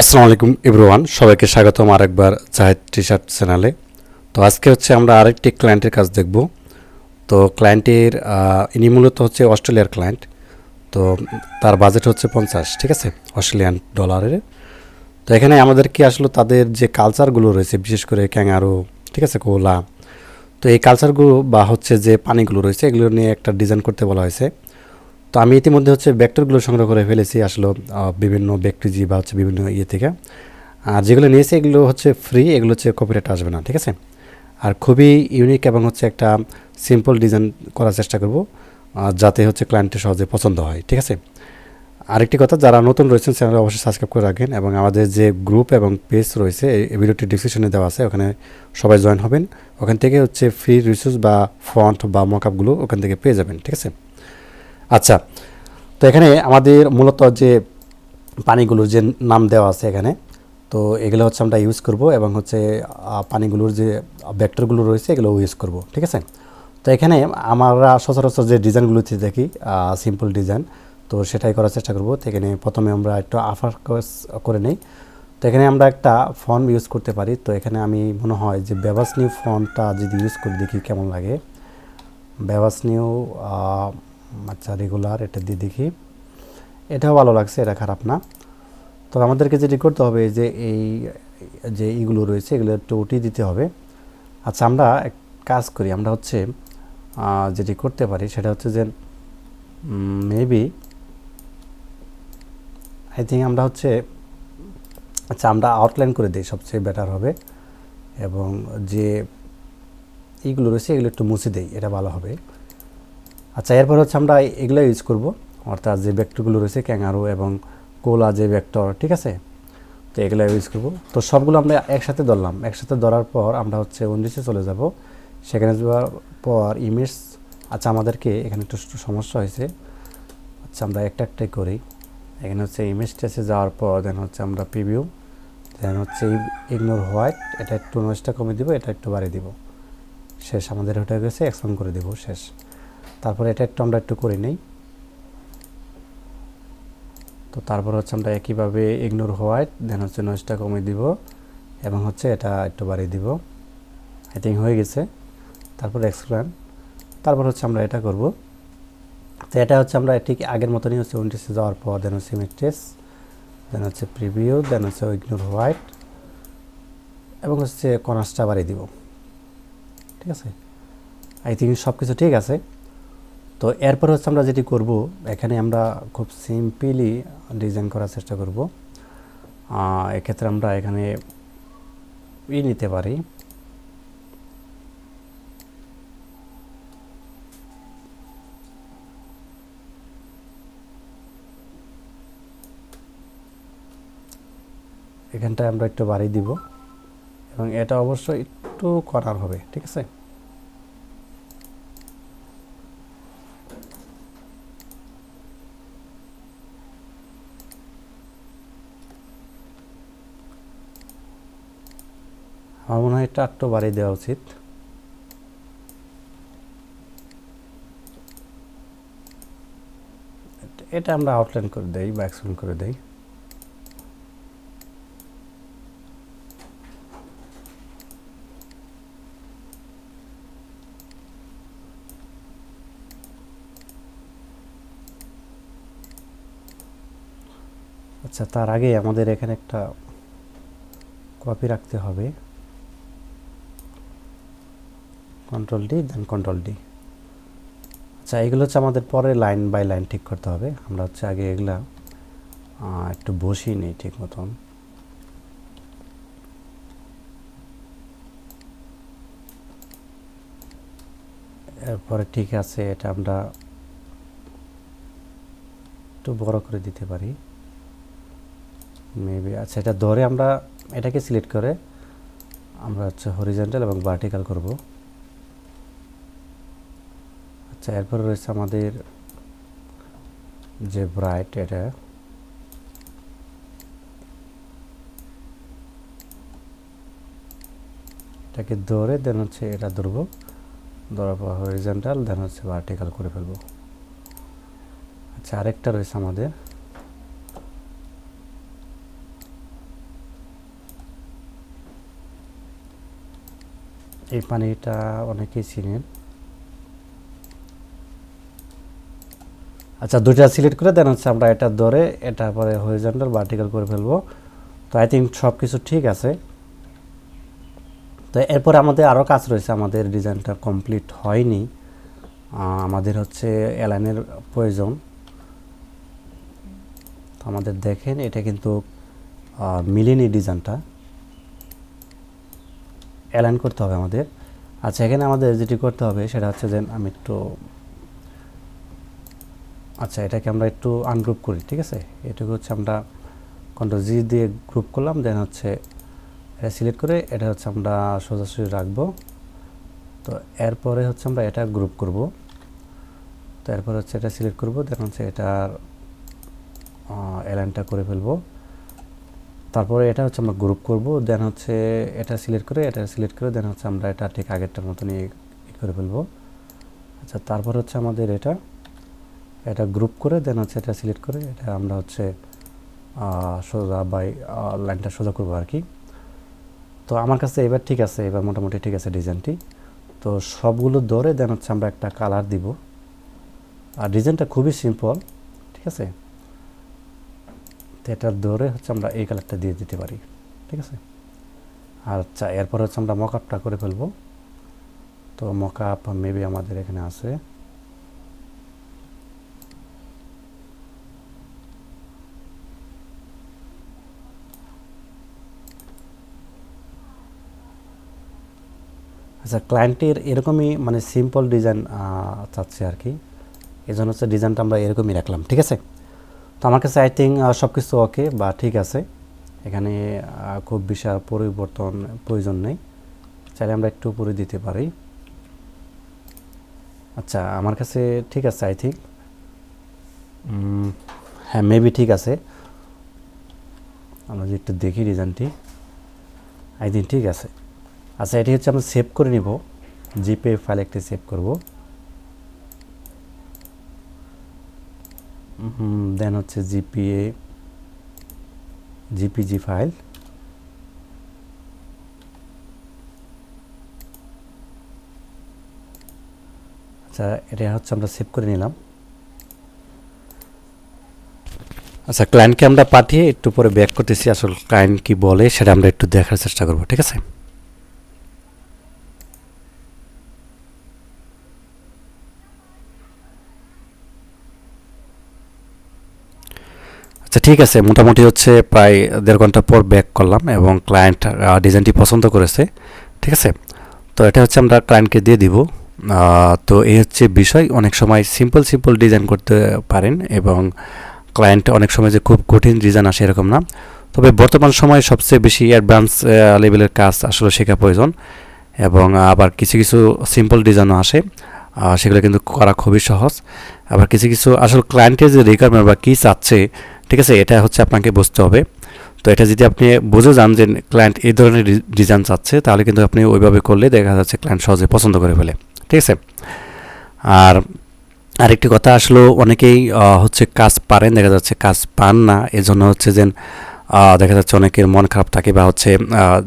আসসালামু আলাইকুম ইব্রুয়ান সবাইকে স্বাগতম আরেকবার জাহেদ টি শার্ট চ্যানেলে। তো আজকে হচ্ছে আমরা আরেকটি ক্লায়েন্টের কাজ দেখব। তো ক্লায়েন্টের ইনি মূলত হচ্ছে অস্ট্রেলিয়ার ক্লায়েন্ট তো তার বাজেট হচ্ছে পঞ্চাশ, ঠিক আছে? অস্ট্রেলিয়ান ডলারের তো এখানে আমাদের আমাদেরকে আসলে তাদের যে কালচারগুলো রয়েছে, বিশেষ করে ক্যাঙ্গারু, ঠিক আছে, কোলা, তো এই কালচারগুলো বা হচ্ছে যে পানিগুলো রয়েছে, এগুলো নিয়ে একটা ডিজাইন করতে বলা হয়েছে। তো আমি ইতিমধ্যে হচ্ছে ব্যাক্টরগুলো সংগ্রহ করে ফেলেছি আসলে বিভিন্ন ব্যাকটেরিজি বা হচ্ছে বিভিন্ন ইয়ে থেকে। আর যেগুলো নিয়েছি এগুলো হচ্ছে ফ্রি এগুলো হচ্ছে কপিরাইট আসবে না, ঠিক আছে? আর খুবই ইউনিক এবং হচ্ছে একটা সিম্পল ডিজাইন করার চেষ্টা করব যাতে হচ্ছে ক্লায়েন্টের সহজে পছন্দ হয়, ঠিক আছে? আরেকটি কথা, যারা নতুন রয়েছেন চ্যানেলে অবশ্যই সাবস্ক্রাইব করে রাখেন এবং আমাদের যে গ্রুপ এবং পেজ রয়েছে, এই ভিডিওটি ডিসক্রিপশনে দেওয়া আছে, ওখানে সবাই জয়েন হবেন। ওখান থেকে হচ্ছে ফ্রি রিসোর্স বা ফন্ট বা মকআপগুলো ওখান থেকে পেয়ে যাবেন, ঠিক আছে? আচ্ছা তো এখানে আমাদের মূলত যে পানিগুলোর যে নাম দেওয়া আছে এখানে, তো এগুলো হচ্ছে আমরা ইউজ করব এবং হচ্ছে পানিগুলোর যে ভেক্টরগুলো রয়েছে এগুলো ইউজ করব, ঠিক আছে? তো এখানে আমরা সচরাচর যে ডিজাইনগুলোতে দেখি সিম্পল ডিজাইন তো সেটাই করার চেষ্টা করব। তো এখানে প্রথমে আমরা একটু আফার করে নেই। তো এখানে আমরা একটা ফর্ম ইউজ করতে পারি। তো এখানে আমি মনে হয় যে বেবাস নিউ ফর্মটা যদি ইউজ করে দেখি কেমন লাগে। বেবাস নিউ আচ্ছা রেগুলার এটা দিয়ে দেখি। এটাও ভালো লাগছে, এটা খারাপ না। তো আমাদেরকে যেটি করতে হবে যে এই, যে ইগুলো রয়েছে, এগুলো একটু উঠিয়ে দিতে হবে। আচ্ছা আমরা এক কাজ করি, আমরা হচ্ছে যেটি করতে পারি, সেটা হচ্ছে যে মেবি আই থিঙ্ক আমরা হচ্ছে আচ্ছা আমরা আউটলাইন করে দিই, সবচেয়ে বেটার হবে। এবং যে এইগুলো রয়েছে, এগুলো একটু মুছে দেই, এটা ভালো হবে। আচ্ছা এরপর হচ্ছে আমরা এগুলো ইউজ করব। অর্থাৎ যে ভেক্টরগুলো রয়েছে, ক্যাঙ্গারু এবং কোলা যে ভেক্টর ঠিক আছে? তো এগুলো ইউজ করব। তো সবগুলো আমরা একসাথে ধরলাম। একসাথে ধরার পর আমরা হচ্ছে উনিশে চলে যাব। সেখানে যাওয়ার পর ইমেজ আচ্ছা আমাদেরকে এখানে একটু সমস্যা হয়েছে। আচ্ছা আমরা একটা একটাই করি। এখানে হচ্ছে ইমেজ টেসে যাওয়ার পর দেন হচ্ছে আমরা প্রিভিউ দেন হচ্ছে ইগনোর হোয়াইট এটা একটু নয়েজটা কমে দিব, এটা একটু বাড়িয়ে দিব। শেষ, আমাদের ওটা গেছে এক্সপ্যান্ড করে দেব, শেষ। তারপরে এটা একটু আমরা একটু করে নেই। তো তারপর হচ্ছে আমরা একইভাবে ইগনোর হোয়াইট দেন হচ্ছে নয়েজটা কমিয়ে দিব এবং হচ্ছে এটা একটু বাড়িয়ে দিব। আই থিঙ্ক হয়ে গেছে। তারপর এক্সপ্লেন তারপর হচ্ছে আমরা এটা করব। তো এটা হচ্ছে আমরা ঠিক আগের মতনই হচ্ছে উনত্রিশে যাওয়ার পর দেন হচ্ছে ইমেক্টেস দেন হচ্ছে প্রিভিউ দেন হচ্ছে ইগনোর হোয়াইট এবং হচ্ছে কনাসটা বাড়িয়ে দিব। ঠিক আছে? আই থিঙ্ক সব কিছু ঠিক আছে। তো এরপর হচ্ছে আমরা যেটি করব, এখানে আমরা খুব সিম্পলি ডিজাইন করার চেষ্টা করব। এক্ষেত্রে আমরা এখানে ই নিতে পারি। এখানটায় আমরা একটু বাড়িয়ে দিব এবং এটা অবশ্যই একটু করার হবে, ঠিক আছে? আমার মনে হয় এটা একটু বাড়িয়ে দেওয়া উচিত। এটা আমরা আউটলাইন করে দেই বা এক্সপ্লেন করে দেই। আচ্ছা তার আগে আমাদের এখানে একটা কপি রাখতে হবে। Control D then control D আচ্ছা এগুলো হচ্ছে আমাদের পরে লাইন বাই লাইন ঠিক করতে হবে। আমরা হচ্ছে আগে এগুলা একটু বসিয়ে নিই ঠিক মতন। এরপরে ঠিক আছে, এটা আমরা একটু বড় করে দিতে পারি। মেবি আচ্ছা এটা ধরে আমরা এটাকে সিলেক্ট করে আমরা হচ্ছে হরিজেন্টাল এবং ভার্টিক্যাল করব। আচ্ছা এরপর রয়েছে আমাদের যে ব্রাইট এটা। এটাকে ধরে দেন হচ্ছে এটা ধরবো। ধরার পর হরিজেন্টাল দেন হচ্ছে ভার্টিক্যাল করে ফেলব। আচ্ছা আরেকটা রয়েছে আমাদের। এই পানিটা অনেকেই চিনেন। আচ্ছা দুইটা সিলেক্ট করে দেন, হচ্ছে আমরা এটা ধরে এটা পরে হরিজন্টাল ভার্টিক্যাল করে ফেলব। তো আই থিঙ্ক সব কিছু ঠিক আছে। তো এরপরে আমাদের আরও কাজ রয়েছে, আমাদের ডিজাইনটা কমপ্লিট হয়নি। আমাদের হচ্ছে অ্যালাইনের প্রয়োজন। তো আমাদের দেখেন, এটা কিন্তু মিলেনি ডিজাইনটা। অ্যালাইন করতে হবে আমাদের। আচ্ছা এখানে আমাদের যেটি করতে হবে, সেটা হচ্ছে যে আমি একটু আচ্ছা এটাকে আমরা একটু আনগ্রুপ করি, ঠিক আছে? এটুকু হচ্ছে আমরা কন্ট্রোল জি দিয়ে গ্রুপ করলাম দেন হচ্ছে এটা সিলেক্ট করে এটা হচ্ছে আমরা সোজাসুজি রাখব। তো এরপরে হচ্ছে আমরা এটা গ্রুপ করব। তো এরপর হচ্ছে এটা সিলেক্ট করব দেন হচ্ছে এটার অ্যালাইনটা করে ফেলব। তারপরে এটা হচ্ছে আমরা গ্রুপ করব দেন হচ্ছে এটা সিলেক্ট করে, এটা সিলেক্ট করে দেন হচ্ছে আমরা এটা ঠিক আগেরটার মতনই করে ফেলব। আচ্ছা তারপর হচ্ছে আমাদের এটা এটা গ্রুপ করে দেন হচ্ছে এটা সিলেক্ট করে, এটা আমরা হচ্ছে সোজা বাই লাইনটা সোজা করব আর কি তো আমার কাছে এবার ঠিক আছে, এবার মোটামুটি ঠিক আছে ডিজাইনটি তো সবগুলো ধরে দেন হচ্ছে আমরা একটা কালার দিব। আর ডিজাইনটা খুবই সিম্পল ঠিক আছে? তো এটা ধরে হচ্ছে আমরা এই কালারটা দিয়ে দিতে পারি, ঠিক আছে? আর আচ্ছা এরপর হচ্ছে আমরা মকআপটা করে ফেলব। তো মকআপ মেবি আমাদের এখানে আছে। আচ্ছা ক্লায়েন্টের এরকমই মানে সিম্পল ডিজাইন চাচ্ছে আর কি এই জন্য হচ্ছে ডিজাইনটা আমরা এরকমই রাখলাম, ঠিক আছে? তো আমার কাছে আই থিঙ্ক সব কিছু ওকে বা ঠিক আছে। এখানে খুব বিশাল পরিবর্তন প্রয়োজন নেই। চাইলে আমরা একটু উপরে দিতে পারি। আচ্ছা আমার কাছে ঠিক আছে আই থিঙ্ক হ্যাঁ মেবি ঠিক আছে। আমরা যদি একটু দেখি ডিজাইনটি আই থিঙ্ক ঠিক আছে। আচ্ছা এটি হচ্ছে আমরা সেভ করে নিব। জিপে ফাইল একটি সেভ করব। দেন হচ্ছে জিপিএ, জিপিজি ফাইল আচ্ছা এটা হচ্ছে আমরা সেভ করে নিলাম। আচ্ছা ক্লায়েন্টকে আমরা পাঠিয়ে একটু পরে ব্যাক করতেছি। আসল ক্লায়েন্ট কি বলে, সেটা আমরা একটু দেখার চেষ্টা করব, ঠিক আছে? আচ্ছা ঠিক আছে। মোটামুটি হচ্ছে প্রায় দেড় ঘণ্টা পর ব্যাক করলাম এবং ক্লায়েন্ট ডিজাইনটি পছন্দ করেছে। ঠিক আছে? তো এটা হচ্ছে আমরা ক্লায়েন্টকে দিয়ে দিব। তো এই হচ্ছে বিষয়। অনেক সময় সিম্পল সিম্পল ডিজাইন করতে পারেন এবং ক্লায়েন্ট অনেক সময় যে খুব কঠিন ডিজাইন আসে এরকম না। তবে বর্তমান সময়ে সবচেয়ে বেশি অ্যাডভান্স লেভেলের কাজ আসলে শেখা প্রয়োজন এবং আবার কিছু কিছু সিম্পল ডিজাইনও আসে। সেগুলো কিন্তু করা খুবই সহজ। আবার কিছু কিছু আসলে ক্লায়েন্টের যে রিকোয়ারমেন্ট বা কী চাচ্ছে ঠিক আছে, এটা হচ্ছে আপনাকে বুঝতে হবে। তো এটা যদি আপনি বুঝে যান যে ক্লায়েন্ট এই ধরনের ডিজাইন চাচ্ছে, তাহলে কিন্তু আপনি ওইভাবে করলে দেখা যাচ্ছে ক্লায়েন্ট সহজে পছন্দ করে ফেলে। ঠিক আছে? আর আরেকটি কথা আসলে, অনেকেই হচ্ছে কাজ পারেন, দেখা যাচ্ছে কাজ পান না, এজন্য হচ্ছে যে দেখা যাচ্ছে অনেকের মন খারাপ থাকে বা হচ্ছে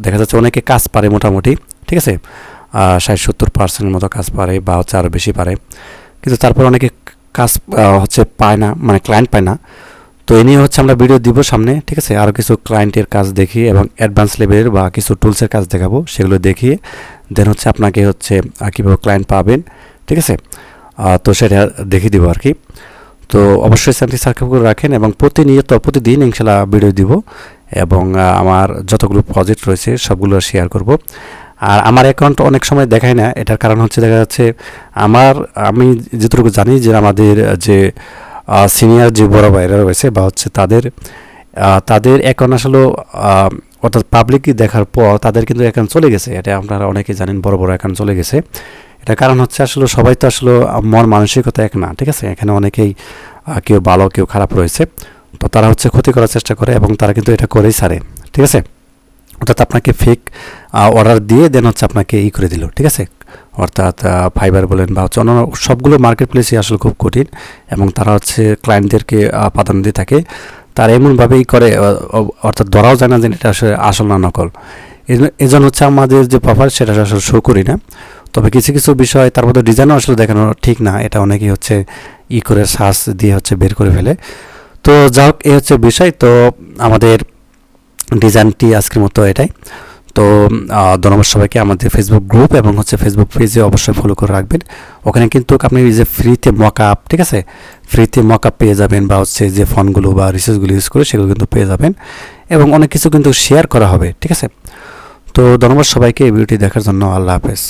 দেখা যাচ্ছে অনেকে কাজ পারে মোটামুটি, ঠিক আছে? ষাট সত্তর পার্সেন্টের মতো কাজ পারে বা হচ্ছে আরও বেশি পারে। কিন্তু তারপর অনেকে কাজ হচ্ছে পায় না মানে ক্লায়েন্ট পায় না। তো এ নিয়ে হচ্ছে আমরা ভিডিও দিব সামনে, ঠিক আছে? আরও কিছু ক্লায়েন্টের কাজ দেখি এবং অ্যাডভান্স লেভেলের বা কিছু টুলসের কাজ দেখাবো, সেগুলো দেখিয়ে দেন হচ্ছে আপনাকে হচ্ছে কীভাবে ক্লায়েন্ট পাবেন, ঠিক আছে? তো সেটা দেখিয়ে দিব আর কি তো অবশ্যই চ্যানেলটি সাবস্ক্রাইব করে রাখেন এবং প্রতিনিয়ত, প্রতিদিন ইনশাল্লাহ ভিডিও দিব এবং আমার যতগুলো প্রজেক্ট রয়েছে সবগুলো শেয়ার করব। আর আমার অ্যাকাউন্ট অনেক সময় দেখায় না, এটার কারণ হচ্ছে দেখা যাচ্ছে, আমার, আমি যেটুকু জানি যে আমাদের যে সিনিয়র যে বড় ভাইরা রয়েছে বা হচ্ছে তাদের তাদের এখন আসলে অর্থাৎ পাবলিকই দেখার পর তাদের কিন্তু এখন চলে গেছে। এটা আপনারা অনেকে জানেন, বড় বড় এখন চলে গেছে। এটা কারণ হচ্ছে আসলে সবাই তো আসলে মন মানসিকতা এক না, ঠিক আছে? এখানে অনেকেই কেউ ভালো, কেউ খারাপ রয়েছে। তো তারা হচ্ছে ক্ষতি করার চেষ্টা করে এবং তারা কিন্তু এটা করেই ছাড়ে, ঠিক আছে? অর্থাৎ আপনাকে ফেক অর্ডার দিয়ে দেন হচ্ছে আপনাকে ই করে দিল, ঠিক আছে? অর্থাৎ ফাইবার বলেন বা হচ্ছে অন্যান্য সবগুলো মার্কেট প্লেসই আসলে খুব কঠিন এবং তারা হচ্ছে ক্লায়েন্টদেরকে প্রাধান্য দিয়ে থাকে। তারা এমনভাবেই করে অর্থাৎ ধরাও যায় না যে এটা আসলে আসল না নকল। এজ- এজন্য হচ্ছে আমাদের যে প্রপার সেটা আসলে শো করি না। তবে কিছু কিছু বিষয় তার মধ্যে ডিজাইনও আসলে দেখানো ঠিক না। এটা অনেকেই হচ্ছে ই করে সার্চ দিয়ে হচ্ছে বের করে ফেলে। তো যা হোক এই হচ্ছে বিষয়। তো আমাদের ডিজাইনটি আজকের মতো এটাই। তো ধন্যবাদ সবাইকে আমাদের ফেসবুক গ্রুপ এবং হচ্ছে ফেসবুক পেজে অবশ্যই ফলো করে রাখবেন। ওখানে কিন্তু আপনি যে ফ্রিতে মক আপ ঠিক আছে? ফ্রিতে মক আপ পেয়ে যাবেন বা হচ্ছে যে ফোনগুলো বা রিসোর্সগুলো ইউজ করে সেগুলো কিন্তু পেয়ে যাবেন এবং অনেক কিছু কিন্তু শেয়ার করা হবে, ঠিক আছে? তো, ধন্যবাদ সবাইকে এই ভিডিওটি দেখার জন্য আল্লাহ হাফেজ।